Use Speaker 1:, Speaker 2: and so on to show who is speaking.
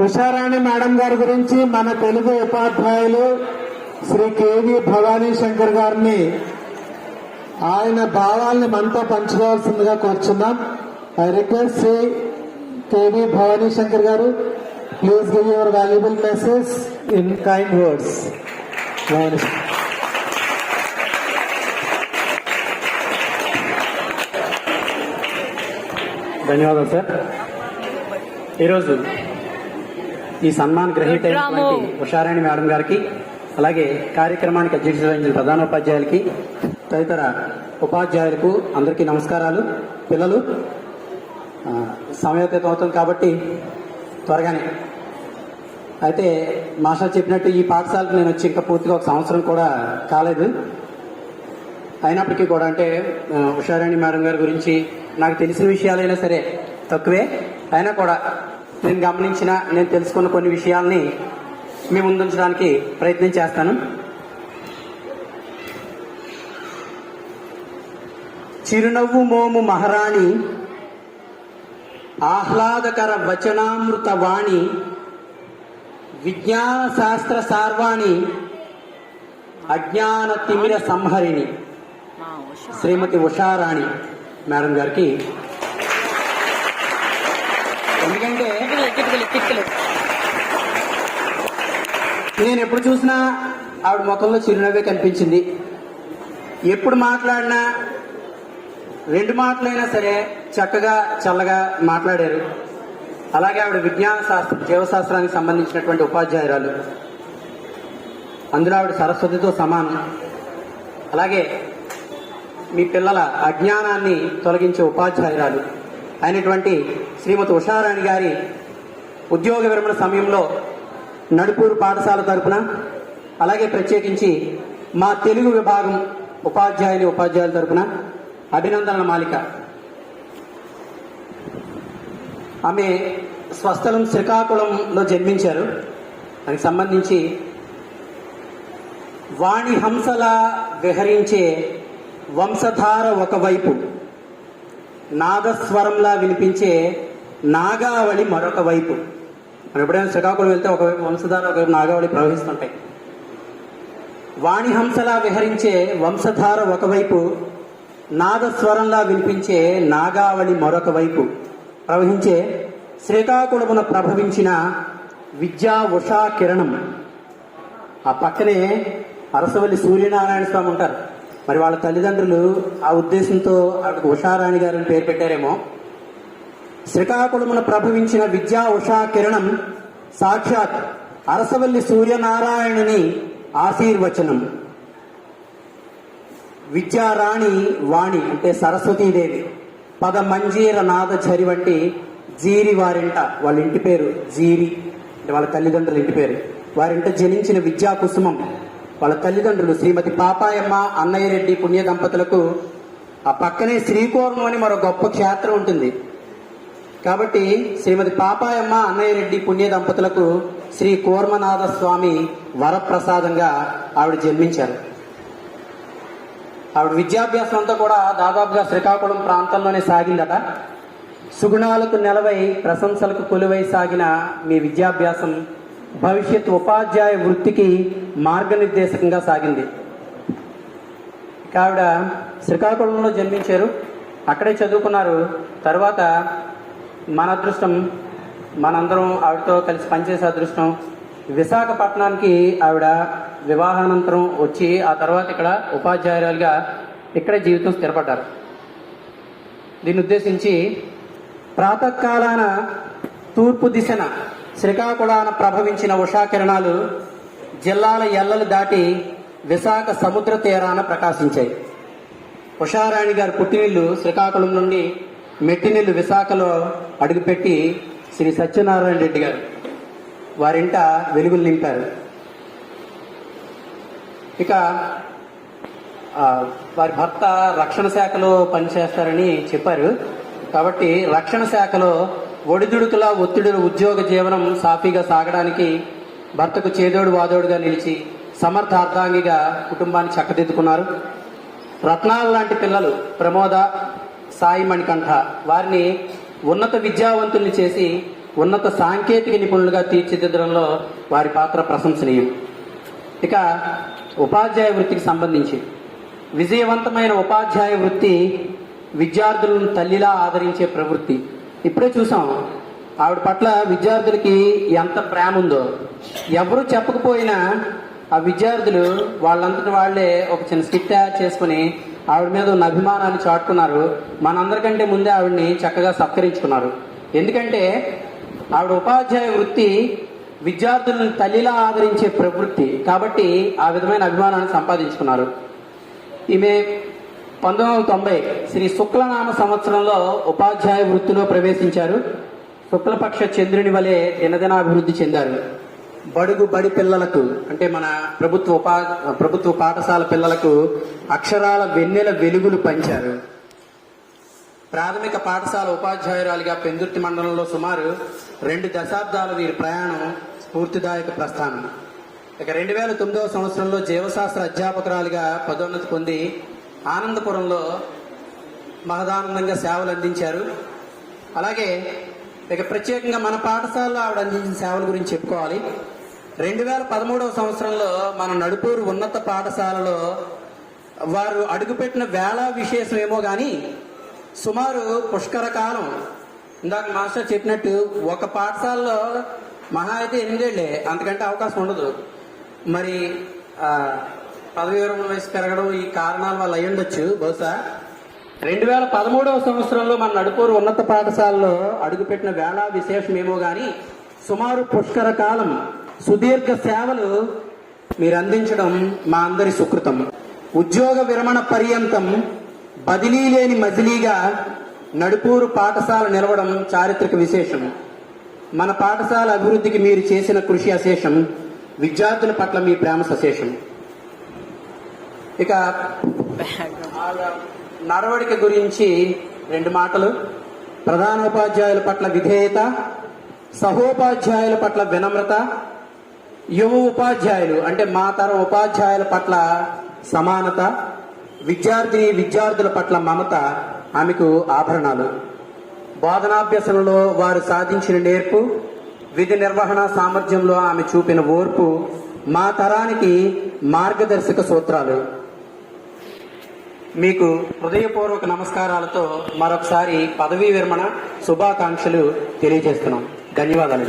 Speaker 1: Usharani madam గారి గురించి మన తెలుగు ఉపాధ్యాయులు శ్రీ కేవి భవానీ శంకర్ గారిని ఆయన భావాల్ని మనతో పంచుకోవాల్సిందిగా కోరుచున్నాం. ఐ రిక్వెస్ట్ శ్రీ కేవి భవానీ శంకర్ గారు please give your valuable message in kind words
Speaker 2: ధన్యవాదాలు సార్ ఈరోజు ఈ సన్మాన్ గ్రహీత ఉషారాణి మేడం గారికి అలాగే కార్యక్రమానికి అధ్యక్షత వహించిన ప్రధానోపాధ్యాయులకి తదితర ఉపాధ్యాయులకు అందరికీ నమస్కారాలు. పిల్లలు ఆ, సమయోచితం అవుతుంది కాబట్టి త్వరగానే. అయితే మాస్టర్ చెప్పినట్టు ఈ పాఠశాలకు నేను వచ్చి ఇంకా పూర్తిగా ఒక సంవత్సరం కూడా కాలేదు. అయినప్పటికీ కూడా అంటే ఉషారాణి మేడం గారి గురించి నాకు తెలిసిన విషయాలైనా సరే తక్కువే. అయినా కూడా నేను గమనించిన నేను తెలుసుకున్న కొన్ని విషయాల్ని మీ ముందుంచడానికి ప్రయత్నం చేస్తాను. చిరునవ్వు మోము మహారాణి ఆహ్లాదకర వచనామృత వాణి విజ్ఞాన శాస్త్ర సార్వాణి అజ్ఞాన తిమిర సంహరిణి. శ్రీమతి ఉషారాణి మేడం గారికి ఎందుకంటే నేను ఎప్పుడు చూసినా ఆవిడ ముఖంలో చిరునవ్వే కనిపించింది. ఎప్పుడు మాట్లాడినా రెండు మాటలైనా సరే చక్కగా చల్లగా మాట్లాడారు. అలాగే ఆవిడ విజ్ఞాన శాస్త్ర జీవశాస్త్రానికి సంబంధించినటువంటి ఉపాధ్యాయురాలు. అందులో ఆవిడ సరస్వతితో సమానం. అలాగే మీ పిల్లల అజ్ఞానాన్ని తొలగించే ఉపాధ్యాయురాలు అయినటువంటి శ్రీమతి ఉషారాణి గారి ఉద్యోగ విరమణ సమయంలో నడుపూరు పాఠశాల తరపున అలాగే ప్రత్యేకించి మా తెలుగు విభాగం ఉపాధ్యాయుని ఉపాధ్యాయుల తరపున అభినందనల మాలిక. ఆమె స్వస్థలం శ్రీకాకుళంలో జన్మించారు. దానికి సంబంధించి వాణి హంసలా విహరించే వంశధార ఒకవైపు నాదస్వరంలా వినిపించే నాగావళి మరొక వైపు. మనం ఎప్పుడైనా శ్రీకాకుళం వెళ్తే ఒకవైపు వంశధార ఒకవైపు నాగావళి ప్రవహిస్తుంటాయి. వాణిహంసలా విహరించే వంశధార ఒకవైపు నాదస్వరంలా వినిపించే నాగావళి మరొక వైపు. ప్రవహించే శ్రీకాకుళమున ప్రభవించిన విద్యా ఉషా కిరణం. ఆ పక్కనే అరసవల్లి సూర్యనారాయణ స్వామి ఉంటారు. మరి వాళ్ళ తల్లిదండ్రులు ఆ ఉద్దేశంతో ఆవిడకు ఉషారాణి గారిని పేరు పెట్టారేమో. శ్రీకాకుళమున ప్రభవించిన విద్యా ఉషా కిరణం సాక్షాత్ అరసవల్లి సూర్యనారాయణుని ఆశీర్వచనం. విద్యారాణి వాణి అంటే సరస్వతీదేవి. పద మంజీర నాద చరి వంటి జీరి వారింట వాళ్ళ ఇంటి పేరు జీరి. అంటే వాళ్ళ తల్లిదండ్రుల ఇంటి పేరు. వారింట జనించిన విద్యా కుసుమం వాళ్ళ తల్లిదండ్రులు శ్రీమతి పాపాయమ్మ అన్నయ్య రెడ్డి పుణ్య దంపతులకు ఆ పక్కనే శ్రీకోర్మం అని మరో గొప్ప క్షేత్రం ఉంటుంది. కాబట్టి శ్రీమతి పాపాయమ్మ అన్నయ్య రెడ్డి పుణ్య దంపతులకు శ్రీ కూర్మనాథ స్వామి వరప్రసాదంగా ఆవిడ జన్మించారు. ఆవిడ విద్యాభ్యాసం అంతా కూడా దాదాపుగా శ్రీకాకుళం ప్రాంతంలోనే సాగిందట. సుగుణాలకు నెలవై ప్రశంసలకు కొలువై సాగిన మీ విద్యాభ్యాసం భవిష్యత్ ఉపాధ్యాయ వృత్తికి మార్గనిర్దేశకంగా సాగింది. ఇక ఆవిడ శ్రీకాకుళంలో జన్మించారు. అక్కడే చదువుకున్నారు. తర్వాత మన అదృష్టం మనందరం ఆవిడతో కలిసి పనిచేసే అదృష్టం. విశాఖపట్నానికి ఆవిడ వివాహానంతరం వచ్చి ఆ తర్వాత ఇక్కడ ఉపాధ్యాయురాలుగా ఇక్కడే జీవితం స్థిరపడ్డారు. దీన్ని ఉద్దేశించి ప్రాతకాలాన తూర్పు దిశన శ్రీకాకుళాన ప్రభవించిన ఉషాకిరణాలు జిల్లాల ఎల్లలు దాటి విశాఖ సముద్ర తీరాన ప్రకాశించాయి. ఉషారాణి గారి పుట్టినిల్లు శ్రీకాకుళం నుండి మెట్టినిల్లు విశాఖలో అడుగుపెట్టి శ్రీ సత్యనారాయణ రెడ్డి గారు. వారింట వెలుగులు నింపారు. ఇక వారి భర్త రక్షణ శాఖలో పనిచేస్తారని చెప్పారు. కాబట్టి రక్షణ శాఖలో ఒడిదుడుకుల ఒత్తిడుల ఉద్యోగ జీవనం సాఫీగా సాగడానికి భర్తకు చేదోడు వాదోడుగా నిలిచి సమర్థ అర్ధాంగిగా కుటుంబాన్ని చక్కదిద్దుకున్నారు. రత్నాలు లాంటి పిల్లలు ప్రమోద సాయి మణికంఠ వారిని ఉన్నత విద్యావంతుల్ని చేసి ఉన్నత సాంకేతిక నిపుణులుగా తీర్చిదిద్దడంలో వారి పాత్ర ప్రశంసనీయం. ఇక ఉపాధ్యాయ వృత్తికి సంబంధించి. విజయవంతమైన ఉపాధ్యాయ వృత్తి విద్యార్థులను తల్లిలా ఆదరించే ప్రవృత్తి. ఇప్పుడే చూసాం ఆవిడ పట్ల విద్యార్థులకి ఎంత ప్రేమ ఉందో. ఎవరు చెప్పకపోయినా ఆ విద్యార్థులు వాళ్ళంతటి వాళ్ళే ఒక చిన్న స్కిట్ తయారు చేసుకుని ఆవిడ మీద ఉన్న అభిమానాన్ని చాటుకున్నారు మనందరికంటే ముందే ఆవిడని చక్కగా సత్కరించుకున్నారు. ఎందుకంటే ఆవిడ ఉపాధ్యాయ వృత్తి విద్యార్థులను తల్లిలా ఆదరించే ప్రవృత్తి. కాబట్టి ఆ విధమైన అభిమానాన్ని సంపాదించుకున్నారు. ఈమె పంతొమ్మిది వందల తొంభై శ్రీ శుక్లనామ సంవత్సరంలో ఉపాధ్యాయ వృత్తిలో ప్రవేశించారు. శుక్లపక్ష చంద్రుని వలె దినదినాభివృద్ధి చెందారు. బడుగు బడి పిల్లలకు అంటే మన ప్రభుత్వ ఉపా ప్రభుత్వ పాఠశాల పిల్లలకు అక్షరాల వెన్నెల వెలుగులు పంచారు. ప్రాథమిక పాఠశాల ఉపాధ్యాయురాలిగా పెందుర్తి మండలంలో సుమారు రెండు దశాబ్దాల వీరి ప్రయాణం స్ఫూర్తిదాయక ప్రస్థానం. ఇక రెండు వేల తొమ్మిదవ సంవత్సరంలో జీవశాస్త్ర అధ్యాపకురాలిగా పదోన్నతి పొంది ఆనందపురంలో మహదానందంగా సేవలు అందించారు. అలాగే ఇక ప్రత్యేకంగా మన పాఠశాలలో ఆవిడ అందించిన సేవల గురించి చెప్పుకోవాలి. రెండు వేల పదమూడవ సంవత్సరంలో మన నడుపూరు ఉన్నత పాఠశాలలో వారు అడుగుపెట్టిన వేళ విశేషం ఏమో కానీ సుమారు పుష్కర కాలం. ఇందాక మాస్టర్ చెప్పినట్టు ఒక పాఠశాలలో మహా అయితే ఎనిమిదేళ్ళే అంతకంటే అవకాశం ఉండదు. మరి పదవి విరమణ వయసు పెరగడం ఈ కారణాల వల్ల అయి ఉండొచ్చు బహుశా. రెండు వేల పదమూడవ సంవత్సరంలో మన నడుపూరు ఉన్నత పాఠశాలలో అడుగుపెట్టిన వేళ విశేషం ఏమో కానీ సుమారు పుష్కర కాలం. సుదీర్ఘ సేవలు మీరు అందించడం మా అందరి సుకృతం. ఉద్యోగ విరమణ పర్యంతం బదిలీ లేని మజిలీగా నడుపూరు పాఠశాల నిలవడం చారిత్రక విశేషం. మన పాఠశాల అభివృద్ధికి మీరు చేసిన కృషి అశేషం విద్యార్థుల పట్ల మీ ప్రేమ సశేషం. ఇక నడవడిక గురించి రెండు మాటలు. ప్రధానోపాధ్యాయుల పట్ల విధేయత సహోపాధ్యాయుల పట్ల వినమ్రత యువ ఉపాధ్యాయులు అంటే మా తరం ఉపాధ్యాయుల పట్ల సమానత విద్యార్థిని విద్యార్థుల పట్ల మమత ఆమెకు ఆభరణాలు. బోధనాభ్యసనలో వారు సాధించిన నేర్పు విధి నిర్వహణ సామర్థ్యంలో ఆమె చూపిన ఓర్పు మా తరానికి మార్గదర్శక సూత్రాలు. మీకు హృదయపూర్వక నమస్కారాలతో మరొకసారి పదవీ విరమణ శుభాకాంక్షలు తెలియజేస్తున్నాం. ధన్యవాదాలు